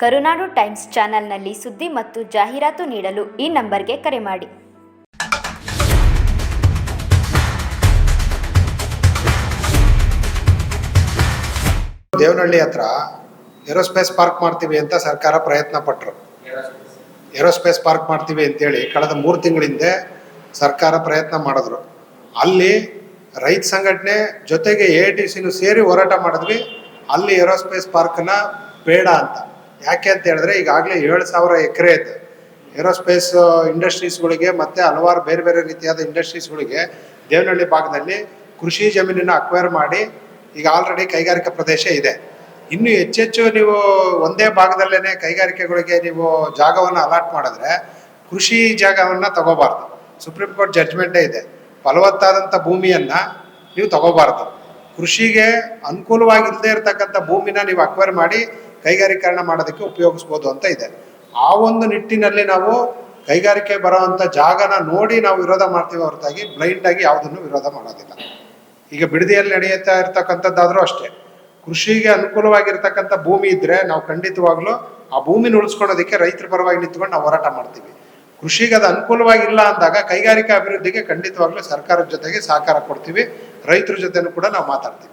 ಕರುನಾಡು times ಚಾನೆಲ್ನಲ್ಲಿ ಸುದ್ದಿ ಮತ್ತು ಜಾಹೀರಾತು ನೀಡಲು ಈ ನಂಬರ್ಗೆ ಕರೆ ಮಾಡಿ. ದೇವನಹಳ್ಳಿ ಹತ್ರ ಏರೋಸ್ಪೇಸ್ ಪಾರ್ಕ್ ಮಾಡ್ತೀವಿ ಅಂತ ಸರ್ಕಾರ ಪ್ರಯತ್ನ ಪಟ್ಟರು ಏರೋಸ್ಪೇಸ್ ಪಾರ್ಕ್ ಮಾಡ್ತೀವಿ ಅಂತೇಳಿ ಕಳೆದ ಮೂರು ತಿಂಗಳಿಂದ ಸರ್ಕಾರ ಪ್ರಯತ್ನ ಮಾಡಿದ್ರು. ಅಲ್ಲಿ ರೈತ ಸಂಘಟನೆ ಜೊತೆಗೆ ಎ ಟಿ ಸಿನೂ ಸೇರಿ ಹೋರಾಟ ಮಾಡಿದ್ವಿ. ಅಲ್ಲಿ ಏರೋಸ್ಪೇಸ್ ಪಾರ್ಕ್ನ ಬೇಡ ಅಂತ. ಯಾಕೆ ಅಂತ ಹೇಳಿದ್ರೆ ಈಗಾಗಲೇ ಏಳು ಸಾವಿರ ಎಕರೆ ಇದೆ. ಏರೋಸ್ಪೇಸ್ ಇಂಡಸ್ಟ್ರೀಸ್ಗಳಿಗೆ ಮತ್ತು ಹಲವಾರು ಬೇರೆ ಬೇರೆ ರೀತಿಯಾದ ಇಂಡಸ್ಟ್ರೀಸ್ಗಳಿಗೆ ದೇವನಹಳ್ಳಿ ಭಾಗದಲ್ಲಿ ಕೃಷಿ ಜಮೀನನ್ನು ಅಕ್ವೈರ್ ಮಾಡಿ ಈಗ ಆಲ್ರೆಡಿ ಕೈಗಾರಿಕಾ ಪ್ರದೇಶ ಇದೆ. ಇನ್ನು ಹೆಚ್ಚೆಚ್ಚು ನೀವು ಒಂದೇ ಭಾಗದಲ್ಲೇ ಕೈಗಾರಿಕೆಗಳಿಗೆ ನೀವು ಜಾಗವನ್ನು ಅಲಾಟ್ ಮಾಡಿದ್ರೆ ಕೃಷಿ ಜಾಗವನ್ನು ತಗೋಬಾರ್ದು. ಸುಪ್ರೀಂ ಕೋರ್ಟ್ ಜಡ್ಜ್ಮೆಂಟೇ ಇದೆ. ಫಲವತ್ತಾದಂಥ ಭೂಮಿಯನ್ನು ನೀವು ತಗೋಬಾರ್ದು. ಕೃಷಿಗೆ ಅನುಕೂಲವಾಗಿಲ್ಲದೆ ಇರತಕ್ಕಂಥ ಭೂಮಿನ ನೀವು ಅಕ್ವೈರ್ ಮಾಡಿ ಕೈಗಾರೀಕರಣ ಮಾಡೋದಕ್ಕೆ ಉಪಯೋಗಿಸ್ಬೋದು ಅಂತ ಇದೆ. ಆ ಒಂದು ನಿಟ್ಟಿನಲ್ಲಿ ನಾವು ಕೈಗಾರಿಕೆ ಬರೋವಂಥ ಜಾಗನ ನೋಡಿ ನಾವು ವಿರೋಧ ಮಾಡ್ತೀವಿ ಹೊರತಾಗಿ ಬ್ಲೈಂಡ್ ಆಗಿ ಯಾವುದನ್ನು ವಿರೋಧ ಮಾಡೋದಿಲ್ಲ. ಈಗ ಬಿಡದಿಯಲ್ಲಿ ನಡೆಯುತ್ತಾ ಇರ್ತಕ್ಕಂಥದ್ದಾದರೂ ಅಷ್ಟೇ. ಕೃಷಿಗೆ ಅನುಕೂಲವಾಗಿರ್ತಕ್ಕಂಥ ಭೂಮಿ ಇದ್ರೆ ನಾವು ಖಂಡಿತವಾಗ್ಲೂ ಆ ಭೂಮಿನ ಉಳಿಸ್ಕೊಳೋದಕ್ಕೆ ರೈತರ ಪರವಾಗಿ ನಿಂತ್ಕೊಂಡು ನಾವು ಹೋರಾಟ ಮಾಡ್ತೀವಿ. ಕೃಷಿಗೆ ಅದು ಅನುಕೂಲವಾಗಿಲ್ಲ ಅಂದಾಗ ಕೈಗಾರಿಕಾ ಅಭಿವೃದ್ಧಿಗೆ ಖಂಡಿತವಾಗ್ಲೂ ಸರ್ಕಾರದ ಜೊತೆಗೆ ಸಹಕಾರ ಕೊಡ್ತೀವಿ. ರೈತರ ಜೊತೆನೂ ಕೂಡ ನಾವು ಮಾತಾಡ್ತೀವಿ.